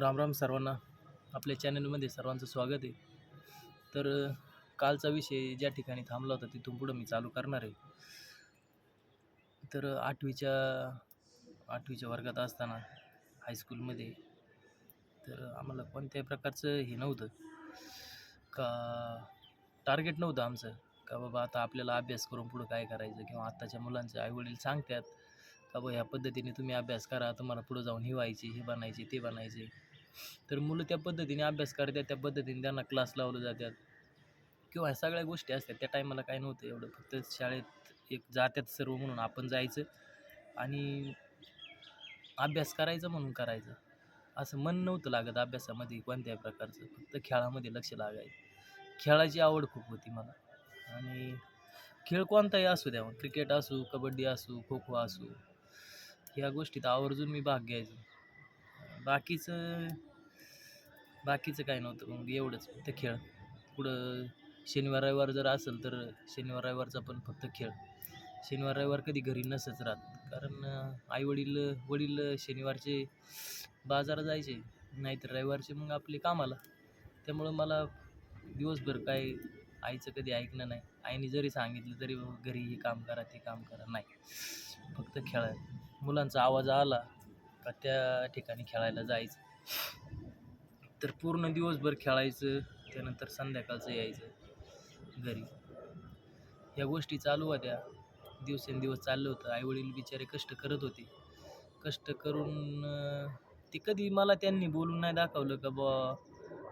राम राम सर्वांना. आपल्या चॅनलमध्ये सर्वांचं स्वागत आहे. तर कालचा विषय ज्या ठिकाणी थांबला होता तिथून पुढं मी चालू करणार आहे. तर आठवीच्या आठवीच्या वर्गात असताना हायस्कूलमध्ये तर आम्हाला कोणत्याही प्रकारचं हे नव्हतं. का टार्गेट नव्हतं आमचं. का बाबा आता आपल्याला अभ्यास करून पुढं काय करायचं? किंवा आत्ताच्या मुलांचे आईवडील सांगतात का बाबा ह्या पद्धतीने तुम्ही अभ्यास करा तुम्हाला पुढं जाऊन हे व्हायचे हे बनायचे ते बनायचे. तर मुलं त्या पद्धतीने अभ्यास करतात त्या पद्धतीने त्यांना क्लास लावले जातात. किंवा ह्या सगळ्या गोष्टी असतात त्या टायमाला काय नव्हतं एवढं. फक्त शाळेत एक जात्यात सर्व म्हणून आपण जायचं आणि अभ्यास करायचा म्हणून करायचं. असं मन नव्हतं लागत अभ्यासामध्ये कोणत्याही प्रकारचं. फक्त खेळामध्ये लक्ष लागायचं. खेळाची आवड खूप होती मला. आणि खेळ कोणताही असू द्या मग क्रिकेट असू कबड्डी असू खो खो असू ह्या गोष्टीत आवर्जून मी भाग घ्यायचो. बाकीचं बाकीचं काय नव्हतं मग एवढंच फक्त खेळ. पुढं शनिवार रविवार जर असेल तर शनिवार रविवारचा पण फक्त खेळ. शनिवार रविवार कधी घरी नसंच राहत. कारण आईवडील वडील शनिवारचे बाजारात जायचे नाहीतर रविवारचे मग आपले कामाला. त्यामुळं मला दिवसभर काय आईचं कधी ऐकणं नाही. आईने जरी सांगितलं तरी घरी हे काम करा ते काम करा. नाही. फक्त खेळाय मुलांचा आवाज आला का त्या ठिकाणी खेळायला जायचं. तर पूर्ण दिवसभर खेळायचं त्यानंतर संध्याकाळचं यायचं घरी. ह्या गोष्टी चालू होत्या. दिवसेंदिवस चाललं होतं. आईवडील बिचारे कष्ट करत होते. कष्ट करून ते कधी मला त्यांनी बोलून नाही दाखवलं का बा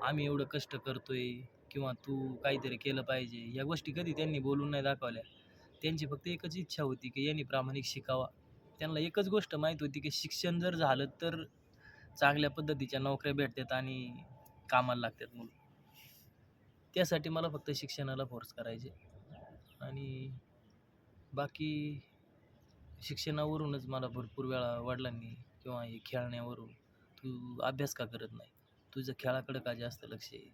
आम्ही एवढं कष्ट करतोय किंवा तू काहीतरी केलं पाहिजे. या गोष्टी कधी त्यांनी बोलून नाही दाखवल्या. त्यांची फक्त एकच इच्छा होती की यांनी प्रामाणिक शिकावा. त्यांना एकच गोष्ट माहीत होती की शिक्षण जर झालं तर चांगल्या पद्धतीच्या नोकऱ्या भेटतात आणि कामाला लागतात मुलं त्यासाठी मला फक्त शिक्षणाला फोर्स करायचे. आणि बाकी शिक्षणावरूनच मला भरपूर वेळा वडिलांनी किंवा हे खेळण्यावरून तू अभ्यास का करत नाही? तुझं खेळाकडं का जास्त लक्ष आहे?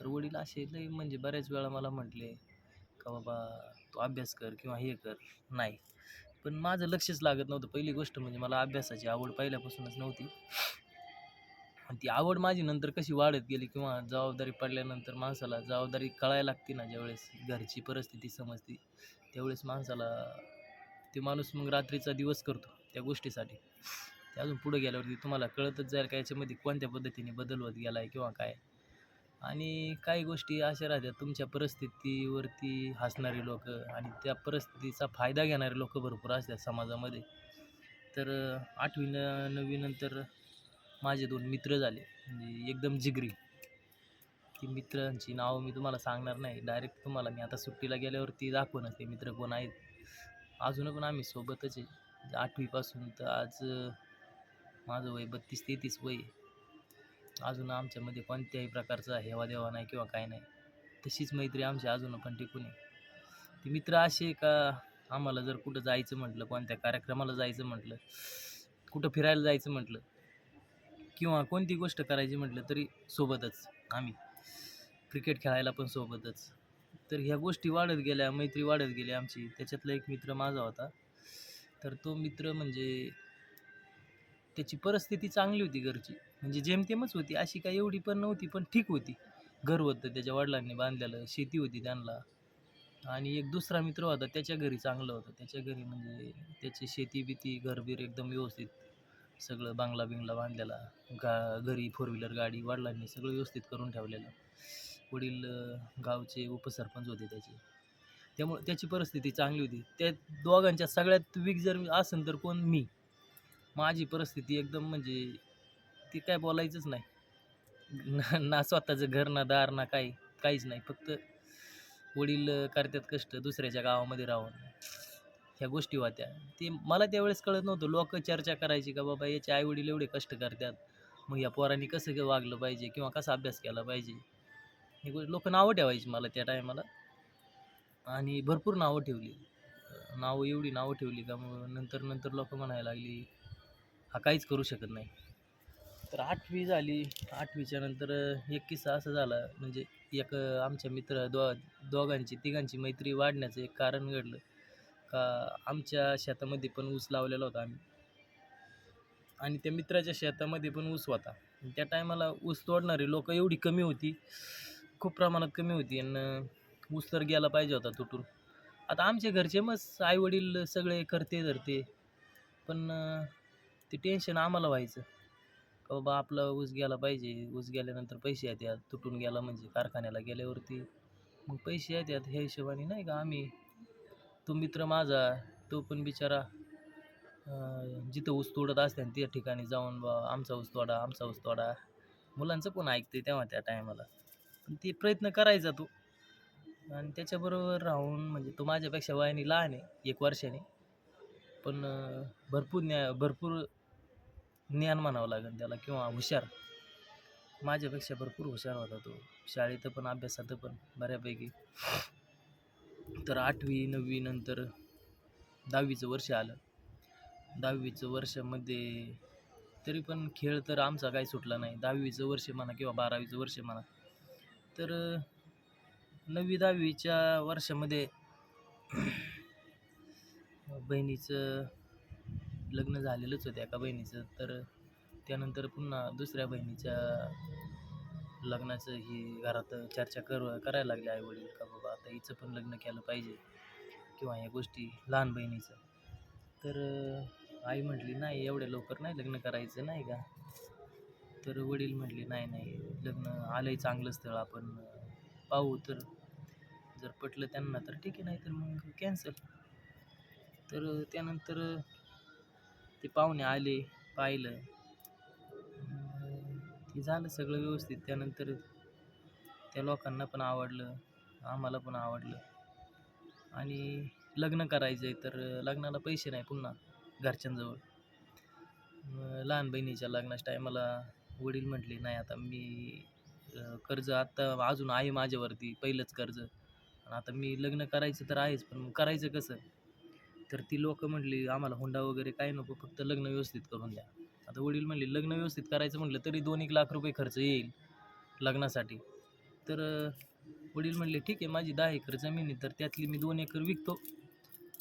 तर वडील असे लई म्हणजे बऱ्याच वेळा मला म्हटले का बाबा तू अभ्यास कर किंवा हे कर. नाही. पण माझं लक्षच लागत नव्हतं. पहिली गोष्ट म्हणजे मला अभ्यासाची आवड पहिल्यापासूनच नव्हती. आणि ती आवड माझी नंतर कशी वाढत गेली किंवा जबाबदारी पडल्यानंतर माणसाला जबाबदारी कळायला लागते ना ज्यावेळेस घरची परिस्थिती समजते त्यावेळेस माणसाला ते माणूस मग रात्रीचा दिवस करतो त्या गोष्टीसाठी. ते अजून पुढे गेल्यावरती तुम्हाला कळतच जाईल का याच्यामध्ये कोणत्या पद्धतीने बदल होत गेला आहे किंवा काय. आणि काही गोष्टी अशा राहतात तुमच्या परिस्थितीवरती हसणारी लोक आणि त्या परिस्थितीचा फायदा घेणारे लोक भरपूर असतात समाजामध्ये. तर आठवी न नववीनंतर माझे दोन मित्र झाले म्हणजे एकदम जिगरी. ती मित्रांची नावं मी तुम्हाला सांगणार नाही डायरेक्ट तुम्हाला मी आता सुट्टीला गेल्यावरती दाखवणच ते मित्र कोण आहेत. अजून पण आम्ही सोबतच आहे. आठवीपासून तर आज माझं वय बत्तीस तेहतीस वय आहे. अजून आमच्यामध्ये कोणत्याही प्रकारचा हेवा देवा नाही किंवा काय नाही. तशीच मैत्री आमची अजून पण टिकून आहे. ती मित्र असे का आम्हाला जर कुठं जायचं म्हटलं कोणत्या कार्यक्रमाला जायचं म्हटलं कुठं फिरायला जायचं म्हटलं किंवा कोणती गोष्ट करायची म्हटलं तरी सोबतच आम्ही. क्रिकेट खेळायला पण सोबतच. तर ह्या गोष्टी वाढत गेल्या मैत्री वाढत गेली आमची. त्याच्यातला एक मित्र माझा होता. तर तो मित्र म्हणजे त्याची परिस्थिती चांगली होती घरची. म्हणजे जेमतेमच होती अशी काही एवढी पण नव्हती पण ठीक होती. घर होतं त्याच्या वडिलांनी बांधलेलं शेती होती त्यांना. आणि एक दुसरा मित्र होता त्याच्या घरी चांगलं होतं. त्याच्या घरी म्हणजे त्याची शेती बिती घरबीर एकदम व्यवस्थित. सगळं बांगला बिंगला बांधलेला गा घरी फोर व्हीलर गाडी वडिलांनी सगळं व्यवस्थित करून ठेवलेलं. वडील गावचे उपसरपंच होते त्याचे. त्यामुळे त्याची परिस्थिती चांगली होती. त्या दोघांच्या सगळ्यात वीक जर असेल तर कोण? मी. माझी परिस्थिती एकदम म्हणजे ती काय बोलायचंच नाही. ना ना स्वतःचं घर ना दार ना काही काहीच नाही. फक्त वडील करतात कष्ट दुसऱ्याच्या गावामध्ये राहून. ह्या गोष्टी होत्या. ते मला त्यावेळेस कळत नव्हतं. लोक चर्चा करायची का बाबा याचे आईवडील एवढे कष्ट करतात. मग या पोरांनी कसं वागलं पाहिजे किंवा कसा अभ्यास केला पाहिजे? हे गोष्ट लोक नावं ठेवायची मला त्या टायमाला. आणि भरपूर नावं ठेवली. नावं एवढी नावं ठेवली का मग नंतर नंतर लोक म्हणायला लागली हा काहीच करू शकत नाही. तर आठवी झाली. आठवीच्या नंतर एक किस्सा असा झाला म्हणजे एक आमच्या मित्र दो दोघांची तिघांची मैत्री वाढण्याचं एक कारण घडलं. का आमच्या शेतामध्ये पण ऊस लावलेला होता आम्ही. आणि त्या मित्राच्या शेतामध्ये पण ऊस होता. त्या टायमाला ऊस तोडणारी लोक एवढी कमी होती खूप प्रमाणात कमी होती. आणि ऊस तर गेला पाहिजे होता तुटून. आता आमच्या घरचे मग आईवडील सगळे करते धरते पण ते टेन्शन आम्हाला व्हायचं. का बाबा आपला ऊस गेला पाहिजे. ऊस गेल्यानंतर पैसे येतात तुटून गेला म्हणजे कारखान्याला गेल्यावरती. मग पैसे येतात ह्या हिशोबाने नाही का आम्ही. तो मित्र माझा तो पण बिचारा जिथं ऊस तोडत असते त्या ठिकाणी जाऊन बा आमचा ऊस तोडा आमचा ऊस तोडा. मुलांचं पण ऐकते तेव्हा त्या टायमाला पण ते प्रयत्न करायचा तो. आणि त्याच्याबरोबर राहून म्हणजे तो माझ्यापेक्षा वयाने लहान आहे. एक वर्षाने. पण भरपूर न्या भरपूर ज्ञान म्हणावं लागेल त्याला किंवा हुशार. माझ्यापेक्षा भरपूर हुशार होता तो. शाळेत पण अभ्यासात पण बऱ्यापैकी. तर आठवी नववी नंतर दहावीचं वर्ष आलं. दहावीचं वर्षामध्ये तरी पण खेळ तर आमचा काही सुटला नाही. दहावीचं वर्ष म्हणा किंवा बारावीचं वर्ष म्हणा. तर नववी दहावीच्या वर्षामध्ये बहिणीचं लग्न झालेलंच होतं एका बहिणीचं. तर त्यानंतर पुन्हा दुसऱ्या बहिणीच्या लग्नाचं ही घरात चर्चा कर करायला लागले आईवडील का बाबा आता हिचं पण लग्न केलं पाहिजे किंवा ह्या गोष्टी लहान बहिणीचं. तर आई म्हटली नाही एवढ्या लवकर नाही लग्न करायचं नाही का? तर वडील म्हटले नाही नाही लग्न आलंही चांगलं स्थळ आपण पाहू तर. जर पटलं त्यांना तर ठीक आहे नाही तर मग कॅन्सल तर त्यानंतर ते पाहुणे आले पाहिलं. ते झालं सगळं व्यवस्थित. त्यानंतर त्या लोकांना पण आवडलं आम्हाला पण आवडलं. आणि लग्न करायचं आहे तर लग्नाला पैसे नाही पुन्हा घरच्यांजवळ. लहान बहिणीच्या लग्नाच्या टायमाला वडील म्हटले नाही आता मी कर्ज आत्ता अजून आहे माझ्यावरती पहिलंच कर्ज. आणि आता मी लग्न करायचं तर आहेच पण मग करायचं कसं? तर ती लोकं म्हटली आम्हाला हुंडा वगैरे काय नको फक्त लग्न व्यवस्थित करून द्या. आता वडील म्हणले लग्न व्यवस्थित करायचं म्हटलं तरी दोन एक लाख रुपये खर्च येईल लग्नासाठी. तर वडील म्हणले ठीक आहे माझी दहा एकर जमीन आहे तर त्यातली मी दोन एकर विकतो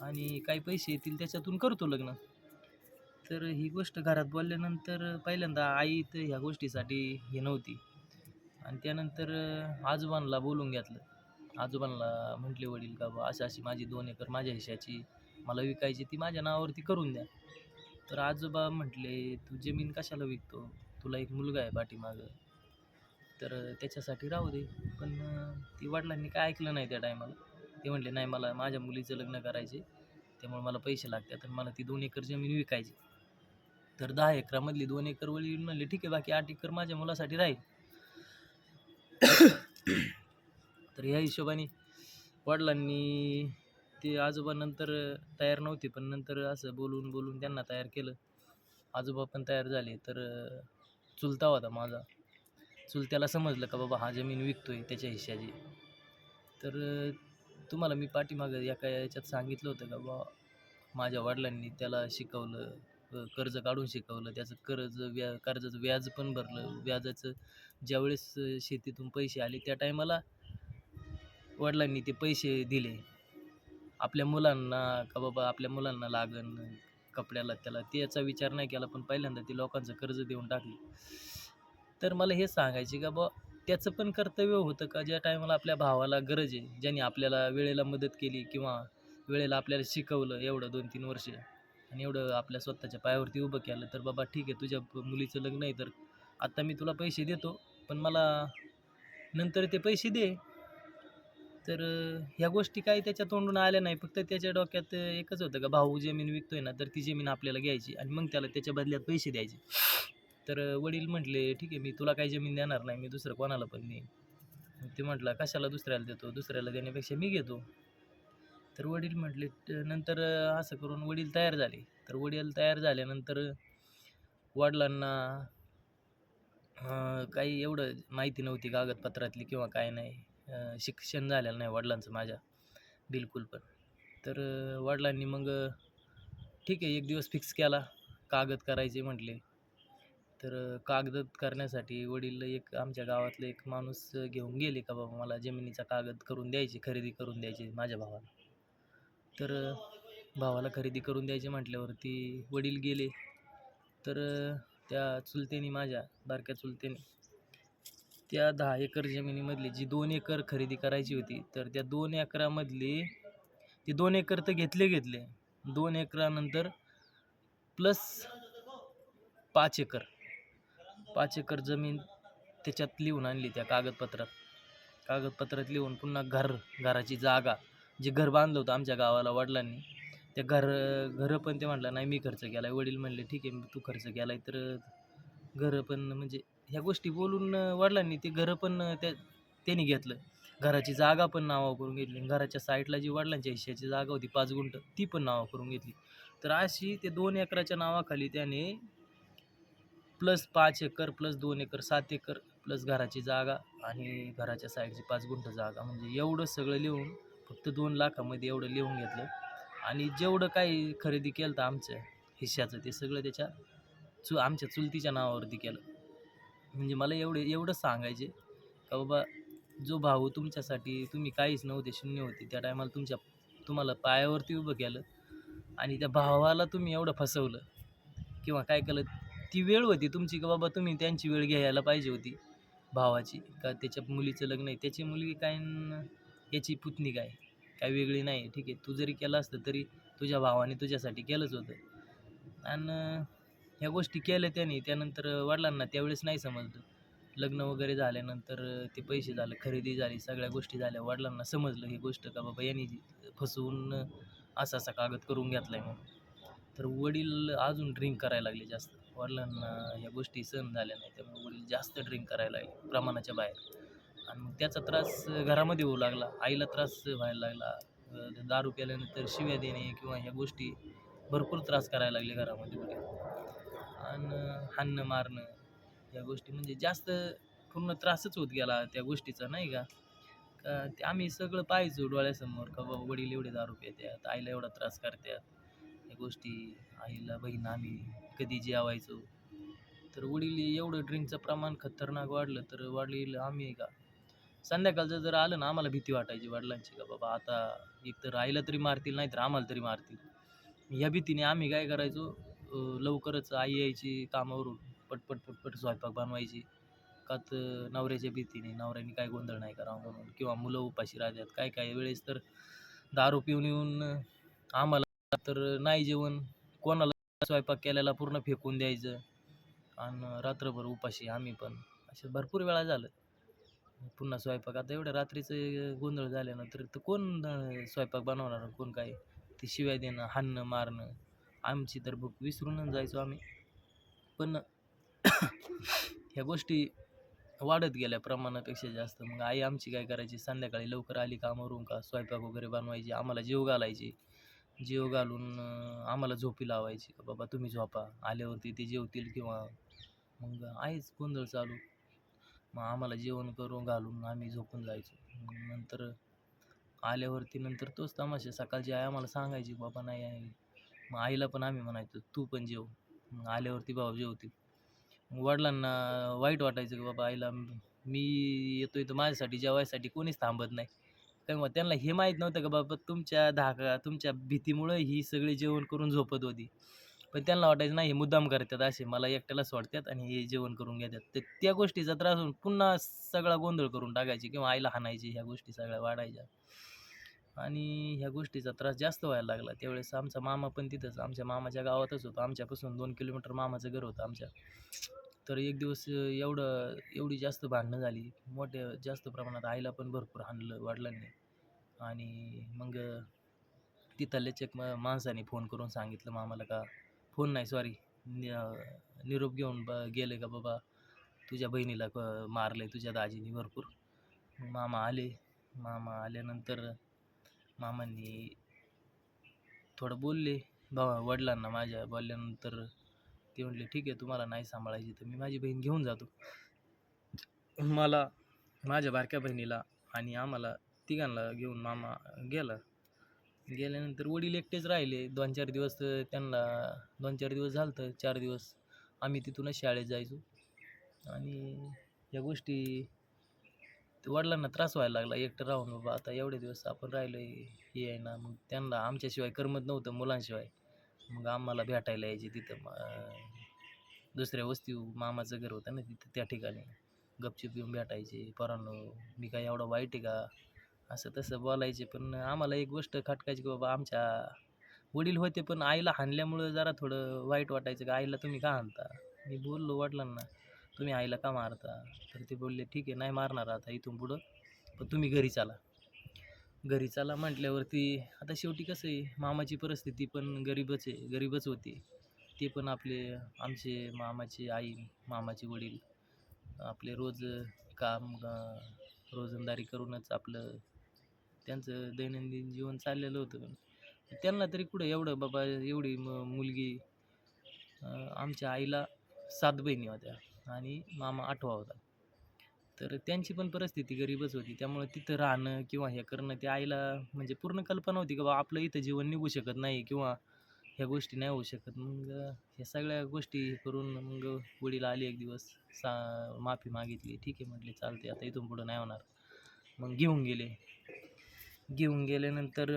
आणि काही पैसे येतील त्याच्यातून करतो लग्न. तर ही गोष्ट घरात बोलल्यानंतर पहिल्यांदा आई तर ह्या गोष्टीसाठी हे नव्हती. आणि त्यानंतर आजोबांना बोलून घेतलं. आजोबांना म्हटले वडील का बा अशी अशी माझी दोन एकर माझ्या हिश्याची मला विकायची ती माझ्या नावावरती करून द्या. तर आजोबा म्हटले तू जमीन कशाला विकतो? तुला एक मुलगा आहे पाठीमागं. तर त्याच्यासाठी राहू दे. पण ती वडिलांनी काय ऐकलं नाही त्या टायमाला ते म्हटले नाही मला माझ्या मुलीचं लग्न करायचे त्यामुळे मला पैसे लागतात तर मला ती दोन एकर जमीन विकायची. तर दहा एकरामधली दोन एकर वडील म्हणले ठीक आहे बाकी आठ एकर माझ्या मुलासाठी राहील. तर ह्या हिशोबाने वडिलांनी ते आजोबा नंतर तयार नव्हते पण नंतर असं बोलून बोलून त्यांना तयार केलं. आजोबा पण तयार झाले तर चुलता होता माझा. चुलत्याला समजलं का बाबा हा जमीन विकतोय त्याच्या हिश्याची तर तुम्हाला मी पाठीमागं एका याच्यात सांगितलं होतं का बा माझ्या वडिलांनी त्याला शिकवलं कर्ज काढून शिकवलं त्याचं कर्ज व्या कर्जाचं व्याज पण भरलं. व्याजाचं ज्यावेळेस शेतीतून पैसे आले त्या टायमाला वडिलांनी ते पैसे दिले. आपल्या मुलांना का बाबा आपल्या मुलांना लागन कपड्याला त्याला त्याचा विचार नाही केला पण पहिल्यांदा ती लोकांचं कर्ज देऊन टाकली. तर मला हे सांगायचे का बा त्याचं पण कर्तव्य होतं का? ज्या टायमाला आपल्या भावाला गरज आहे ज्यांनी आपल्याला वेळेला मदत केली किंवा वेळेला आपल्याला शिकवलं एवढं दोन तीन वर्ष आणि एवढं आपल्या स्वतःच्या पायावरती उभं केलं तर बाबा ठीक आहे तुझ्या मुलीचं लग्न आहे तर आत्ता मी तुला पैसे देतो पण मला नंतर ते पैसे दे. तर ह्या गोष्टी काही त्याच्या तोंडून आल्या नाही. फक्त त्याच्या डोक्यात एकच होतं का भाऊ जमीन विकतोय ना तर ती जमीन आपल्याला घ्यायची आणि मग त्याला त्याच्या बदल्यात पैसे द्यायचे. तर वडील म्हटले ठीक आहे मी तुला काही जमीन देणार नाही मी दुसरं कोणाला पण देईन. ते म्हटलं कशाला दुसऱ्याला देतो? दुसऱ्याला देण्यापेक्षा मी घेतो. तर वडील म्हटले नंतर असं करून वडील तयार झाले. तर वडील तयार झाल्यानंतर वडिलांना काही एवढं माहिती नव्हती कागदपत्रातली किंवा काय नाही. शिक्षण झालेलं नाही वडिलांचं माझ्या. बिलकुल पण. तर वडिलांनी मग ठीक आहे एक दिवस फिक्स केला. कागद करायचे म्हटले. तर कागद करण्यासाठी वडील एक आमच्या गावातलं एक माणूस घेऊन गेले का बाबा मला जमिनीचा कागद करून द्यायची खरेदी करून द्यायची माझ्या भावाला. तर भावाला खरेदी करून द्यायचे म्हटल्यावरती वडील गेले. तर त्या चुलत्यानी माझ्या बारक्या चुलतेने त्या दहा एकर जमिनीमधली जी दोन एकर खरेदी करायची होती तर त्या दोन एकरामधली ते दोन एकर तर घेतले घेतले दोन एकरानंतर प्लस पाच एकर. पाच एकर जमीन त्याच्यात लिहून आणली त्या कागदपत्रात. कागदपत्रात लिहून पुन्हा घर घराची जागा जे घर बांधलं होतं आमच्या गावाला वडिलांनी त्या घर घरं पण ते म्हटलं नाही मी खर्च केला आहे वडील म्हणले ठीक आहे तू खर्च केला आहे तर घरं पण म्हणजे ह्या गोष्टी बोलून वडिलांनी ते घरं पण त्या त्यांनी घेतलं. घराची जागा पण नावावर करून घेतली आणि घराच्या साईडला जी वडिलांच्या हिश्श्याची जागा होती पाच गुंठ ती पण नावावर करून घेतली. तर अशी ते दोन एकराच्या नावाखाली त्याने प्लस पाच एकर प्लस दोन एकर सात एकर प्लस घराची जागा आणि घराच्या साईडची पाच गुंठ जागा. म्हणजे एवढं सगळं लिहून फक्त दोन लाखामध्ये एवढं लिहून घेतलं. आणि जेवढं काही खरेदी केलं तर आमचं हिश्श्याचं ते सगळं त्याच्या चु आमच्या चुलतीच्या नावावरती केलं. म्हणजे मला एवढे एवढंच सांगायचे का बाबा जो भाऊ तुमच्यासाठी तुम्ही काहीच नव्हते शून्य होते त्या टायमाला तुमच्या तुम्हाला पायावरती उभं केलं आणि त्या भावाला तुम्ही एवढं फसवलं किंवा काय केलं ती वेळ होती तुमची का बाबा तुम्ही त्यांची वेळ घ्यायला पाहिजे होती भावाची? का त्याच्या मुलीचं लग्न आहे त्याची मुलगी काय न याची पुतणी काय? काय वेगळी नाही ठीक आहे. तू जरी केलं असतं तरी तुझ्या भावाने तुझ्यासाठी केलंच होतं. आणि ह्या गोष्टी केल्या त्यांनी त्यानंतर वडिलांना त्यावेळेस नाही समजलं. लग्न वगैरे झाल्यानंतर ते पैसे झालं खरेदी झाली सगळ्या गोष्टी झाल्या. वडिलांना समजलं ही गोष्ट का बाबा यांनी फसवून असा असा कागद करून घेतला आहे म्हणून. तर वडील अजून ड्रिंक करायला लागले जास्त. वडिलांना ह्या गोष्टी सहन झाल्या नाही त्यामुळे वडील जास्त ड्रिंक करायला लागले प्रमाणाच्या बाहेर. आणि त्याचा त्रास घरामध्ये होऊ लागला. आईला त्रास व्हायला लागला. दारू प्याल्यानंतर शिव्या देणे किंवा ह्या गोष्टी भरपूर त्रास करायला लागले घरामध्ये वडील. आणि हाणणं मारणं या गोष्टी. म्हणजे जास्त पूर्ण त्रासच होत गेला त्या गोष्टीचा नाही का? का ते आम्ही सगळं पाहायचो डोळ्यासमोर का बाबा वडील एवढे दारू पितात आईला एवढा त्रास करतात. या गोष्टी आईला बहीण आम्ही कधी जेवायचो. तर वडील एवढं ड्रिंकचं प्रमाण खतरनाक वाढलं तर वडील आम्ही का संध्याकाळचं जर आलं ना आम्हाला भीती वाटायची वडिलांची का बाबा आता एकतर आईला तरी मारतील नाही तर आम्हाला तरी मारतील. या भीतीने आम्ही काय करायचो लवकरच आई यायची कामावरून पटपट पटपट स्वयंपाक बनवायची. का तर नवऱ्याच्या भीतीने नवऱ्याने काय गोंधळ नाही करावा म्हणून किंवा मुलं उपाशी राहतात काय काय वेळेस तर दारू पिऊन येऊन आम्हाला तर नाही जेवण. कोणाला स्वयंपाक केलेला पूर्ण फेकून द्यायचं. आणि रात्रभर उपाशी आम्ही पण. असे भरपूर वेळा झालं. पुन्हा स्वयंपाक. आता एवढ्या रात्रीचं गोंधळ झाल्यानंतर तर कोण स्वयंपाक बनवणार कोण काय? ते शिव्या देणं हाणणं मारणं. आमची तर बघ विसरूनच जायचो आम्ही. पण ह्या गोष्टी वाढत गेल्या प्रमाणापेक्षा जास्त. मग आई आमची काय करायची? संध्याकाळी लवकर आली कामावरून का? स्वयंपाक वगैरे बनवायची आम्हाला जेव घालायची. जेव घालून आम्हाला झोपी लावायची. का बाबा तुम्ही झोपा. आल्यावरती ते जेवतील किंवा मग आहेच गोंधळ चालू. मग आम्हाला जेवण करून घालून आम्ही झोपून जायचो. मग नंतर आल्यावरती नंतर तोच तमाशा. सकाळची आई आम्हाला सांगायची बाबा नाही आहे. मग आईला पण आम्ही म्हणायचो तू पण जेव. मग आल्यावरती बाबा जेवतील. मग वडिलांना वाईट वाटायचं की बाबा आईला मी येतोय तर माझ्यासाठी जेवायसाठी कोणीच थांबत नाही. कारण मग त्यांना हे माहीत नव्हतं का बाबा तुमच्या धाका तुमच्या भीतीमुळं ही सगळी जेवण करून झोपत होती. पण त्यांना वाटायचं नाही हे मुद्दाम करतात असे मला एकट्याला सोडतात आणि हे जेवण करून घेतात. तर त्या गोष्टीचा त्रास होऊन पुन्हा सगळा गोंधळ करून टाकायची किंवा आईला हाणायची ह्या गोष्टी सगळ्या वाढायच्या. आणि ह्या गोष्टीचा त्रास जास्त व्हायला लागला. त्यावेळेस आमचा मामा पण तिथंच. आमच्या मामाच्या गावातच होतो. आमच्यापासून दोन किलोमीटर मामाचं घर होतं आमच्या. तर एक दिवस एवढं एवढी जास्त भांडणं झाली. मोठ्या जास्त प्रमाणात आईला पण भरपूर हाणलं वडिलांनी. आणि मग तिथल्याच एक म माणसाने फोन करून सांगितलं मामाला का फोन नाही सॉरी. निरोप घेऊन ब गेले का बाबा? तुझ्या बहिणीला क मारलं आहे तुझ्या दाजीने भरपूर. मग मामा आले. मामा आल्यानंतर मामांनी थोडं बोलले. भावा वडिलांना माझ्या बोलल्यानंतर ते म्हटले ठीक आहे तुम्हाला नाही सांभाळायची तर मी माझी बहीण घेऊन जातो. मला माझ्या बारक्या बहिणीला आणि आम्हाला तिघांना घेऊन मामा गेला. गेल्यानंतर वडील एकटेच राहिले. दोन चार दिवस तर त्यांना दोन चार दिवस झालं तर चार दिवस आम्ही तिथूनच शाळेत जायचो. आणि या गोष्टी ते वडिलांना त्रास व्हायला लागला. एकटं राहून बाबा आता एवढे दिवस आपण राहिलो हे आहे ना मग त्यांना आमच्याशिवाय करमत नव्हतं मुलांशिवाय. मग आम्हाला भेटायला यायचे तिथं दुसऱ्या वस्ती मामाचं घर होतं ना तिथं त्या ठिकाणी. गपचूप येऊन भेटायचे पोरांनो मी काय एवढा वाईट आहे का? असं तसं बोलायचे पण आम्हाला एक गोष्ट खटकायची की बाबा आमच्या वडील होते पण आईला हाणल्यामुळं जरा थोडं वाईट वाटायचं का आईला तुम्ही का हाणता? मी बोललो वडिलांना तुम्ही आईला का मारता? तर ते बोलले ठीक आहे नाही मारणार आता इथून पुढं पण तुम्ही घरी चाला. घरी चला म्हटल्यावरती आता शेवटी कसं आहे मामाची परिस्थिती पण गरीबच आहे गरीबच होती. ते पण आपले आमचे मामाची आई मामाचे वडील आपले रोज काम रोजंदारी करूनच आपलं त्यांचं दैनंदिन जीवन चाललेलं होतं पण. त्यांना तरी कुठं एवढं बाबा एवढी म मुलगी आमच्या आईला सात बहिणी होत्या. आणि मामा आठवा होता. तर त्यांची पण परिस्थिती गरीबच होती. त्यामुळे तिथं राहणं किंवा हे करणं ते आईला म्हणजे पूर्ण कल्पना होती की बाबा आपलं इथं जीवन निघू शकत नाही किंवा ह्या गोष्टी नाही होऊ शकत. मग ह्या सगळ्या गोष्टी करून मग वडील आले एक दिवस सा माफी मागितली. ठीक आहे म्हटले चालते आता इथून पुढं नाही होणार. मग घेऊन गेले. घेऊन गेल्यानंतर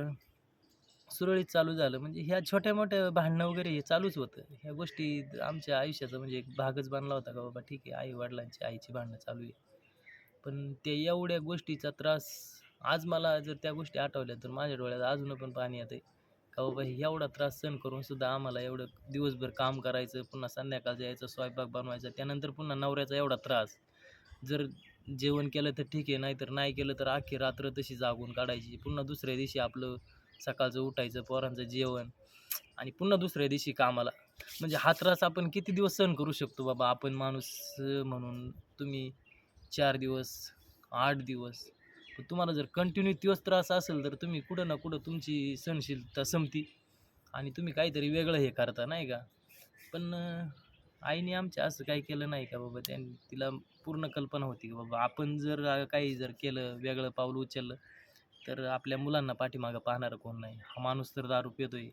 सुरळीत चालू झालं. म्हणजे ह्या छोट्या मोठ्या भांडणं वगैरे हे चालूच होतं. ह्या गोष्टी आमच्या आयुष्याचा म्हणजे एक भागच बनला होता का बाबा ठीक आहे आई वडिलांची आईची भांडणं चालू आहे. पण ते एवढ्या गोष्टीचा त्रास आज मला जर त्या गोष्टी आठवल्या तर माझ्या डोळ्यात अजून पण पाणी येते का बाबा हे एवढा त्रास सहन करून सुद्धा आम्हाला एवढं दिवसभर काम करायचं पुन्हा संध्याकाळचं यायचं स्वयंपाक बनवायचा त्यानंतर पुन्हा नवऱ्याचा एवढा त्रास. जर जेवण केलं तर ठीक आहे नाहीतर नाही केलं तर अख्खी रात्र तशी जागून काढायची. पुन्हा दुसऱ्या दिवशी आपलं सकाळचं उठायचं पोरांचं जेवण आणि पुन्हा दुसऱ्या दिवशी कामाला. म्हणजे हा त्रास आपण किती दिवस सहन करू शकतो बाबा? आपण माणूस म्हणून तुम्ही चार दिवस आठ दिवस. पण तुम्हाला जर कंटिन्यू दिवस त्रास असेल तर तुम्ही कुठं ना कुठं तुमची सहनशीलता संपती आणि तुम्ही काहीतरी वेगळं हे करता नाही का? पण आईने आमच्या असं काही केलं नाही का बाबा? त्यांनी तिला पूर्ण कल्पना होती की बाबा आपण जर काही जर केलं वेगळं पाऊल उचललं तर आपल्या मुलांना पाठीमागं पाहणारं कोण नाही. हा माणूस तर दारू पितोय.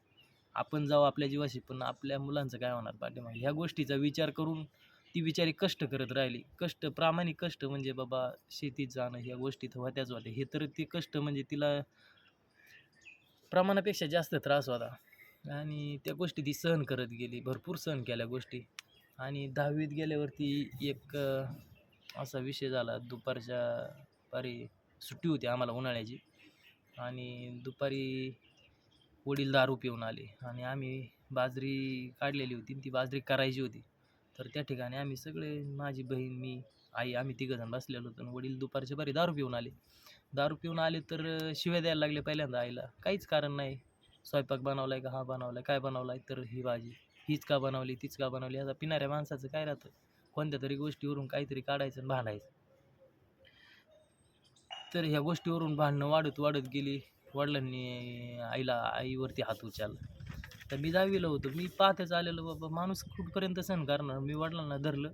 आपण जाऊ आपल्या जीवाशी पण आपल्या मुलांचं काय होणार पाठीमागे? ह्या गोष्टीचा विचार करून ती बिचारी कष्ट करत राहिली. कष्ट प्रामाणिक कष्ट म्हणजे बाबा शेतीत जाणं ह्या गोष्टी तर होत्याच होत्या हे तर ते कष्ट म्हणजे तिला प्रमाणापेक्षा जास्त त्रास होता. आणि त्या गोष्टी ती सहन करत गेली. भरपूर सहन केल्या गोष्टी. आणि दहावीत गेल्यावरती एक असा विषय झाला. दुपारच्या पारी सुट्टी होती आम्हाला उन्हाळ्याची. आणि दुपारी वडील दारू पिऊन आले. आणि आम्ही बाजरी काढलेली होती आणि ती बाजरी करायची होती. तर त्या ठिकाणी आम्ही सगळे माझी बहीण मी आई आम्ही तिघंजण बसलेलो होतो आणि वडील दुपारच्या बरी दारू पिऊन आले. दारू पिऊन आले तर शिव्या द्यायला लागले पहिल्यांदा आईला. काहीच कारण नाही. स्वयंपाक बनवलाय का? हा बनवलाय. काय बनवलाय? तर ही भाजी. हीच का बनवली? तीच का बनवली? आता पिणाऱ्या माणसाचं काय राहतं? कोणत्या तरी गोष्टीवरून काहीतरी काढायचं आणि भांडायचं. तर ह्या गोष्टीवरून भांडणं वाढत वाढत गेली. वडिलांनी आईला आईवरती हात उचलला. तर मी दहावीला होतो. मी पाहतच आलेलो बाबा माणूस कुठपर्यंत सहन करणार? मी वडिलांना धरलं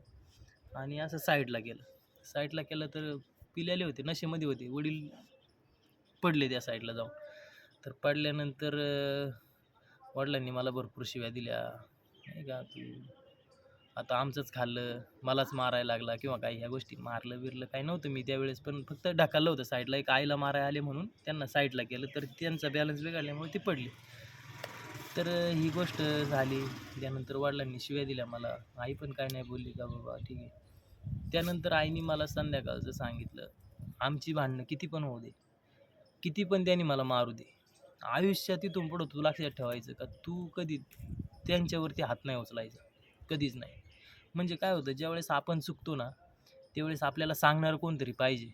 आणि असं साईडला केलं साईडला केलं तर पिलेले होते नशेमध्ये होते. वडील पडले त्या साईडला जाऊन. तर पडल्यानंतर वडिलांनी मला भरपूर शिव्या दिल्या. नाही का तू आता आमचंच खाल्लं मलाच मारायला लागला किंवा काही ह्या गोष्टी मारलं बिरलं काही नव्हतं मी त्यावेळेस पण फक्त ढकललं होतं साईडला. एक आईला मारायला आले म्हणून त्यांना साईडला केलं तर त्यांचा बॅलन्स बिघडल्यामुळे ती पडली. तर ही गोष्ट झाली. त्यानंतर वडिलांनी शिव्या दिल्या मला. आई पण काय नाही बोलली का बाबा? ठीक आहे. त्यानंतर आईने मला संध्याकाळचं सांगितलं आमची भांडणं किती पण होऊ दे. किती पण त्यांनी मला मारू दे. आयुष्यात तिथून पुढं तू लक्षात ठेवायचं का? तू कधी त्यांच्यावरती हात नाही उचलायचा. कधीच नाही. म्हणजे काय होतं ज्यावेळेस आपण चुकतो ना त्यावेळेस आपल्याला सांगणारं कोणतरी पाहिजे.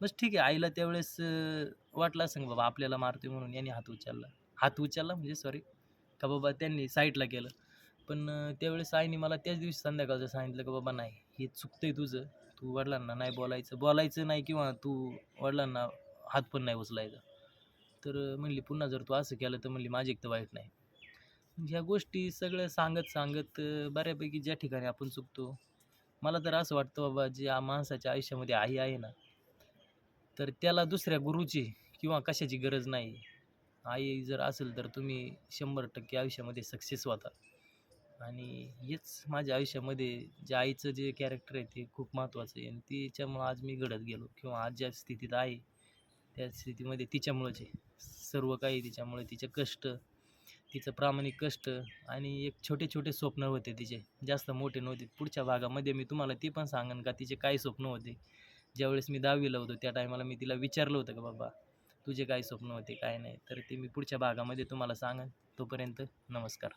बस ठीक आहे आईला त्यावेळेस वाटला वाटलं असं बाबा आपल्याला मारतोय म्हणून यांनी हात उचलला. हात उचलला म्हणजे सॉरी का बाबा त्यांनी साईडला केलं. पण त्यावेळेस आईने मला त्याच दिवशी संध्याकाळचं सांगितलं का बाबा नाही हे चुकतंय तुझं. तू वडिलांना नाही बोलायचं. बोलायचं नाही किंवा तू वडिलांना हात पण नाही उचलायचा. तर म्हणली पुन्हा जर तू असं केलं तर म्हणली माझी एक तर वाईट नाही. ह्या गोष्टी सगळं सांगत सांगत बऱ्यापैकी ज्या ठिकाणी आपण चुकतो मला तर असं वाटतं बाबा जे माणसाच्या आयुष्यामध्ये आई आहे ना तर त्याला दुसऱ्या गुरुची किंवा कशाची गरज नाही. आई जर असेल तर तुम्ही शंभर टक्के आयुष्यामध्ये सक्सेस होता आणि हेच माझ्या आयुष्यामध्ये जे आईचं जे कॅरेक्टर आहे ते खूप महत्त्वाचं आहे. आणि तिच्यामुळं आज मी घडत गेलो किंवा आज ज्या स्थितीत आहे त्या स्थितीमध्ये तिच्यामुळंच आहे. सर्व काही तिच्यामुळे तिचे कष्ट तिचं प्रामाणिक कष्ट आणि एक छोटे छोटे स्वप्न होते तिचे. जास्त मोठे नव्हते. पुढच्या भागामध्ये मी तुम्हाला ती पण सांगेन का तिचे काय स्वप्न होते. ज्यावेळेस मी दहावीला होतो त्या टायमाला मी तिला विचारलं होतं का बाबा तुझे काय स्वप्न होते काय नाही? तर ते मी पुढच्या भागामध्ये तुम्हाला सांगेन. तोपर्यंत नमस्कार.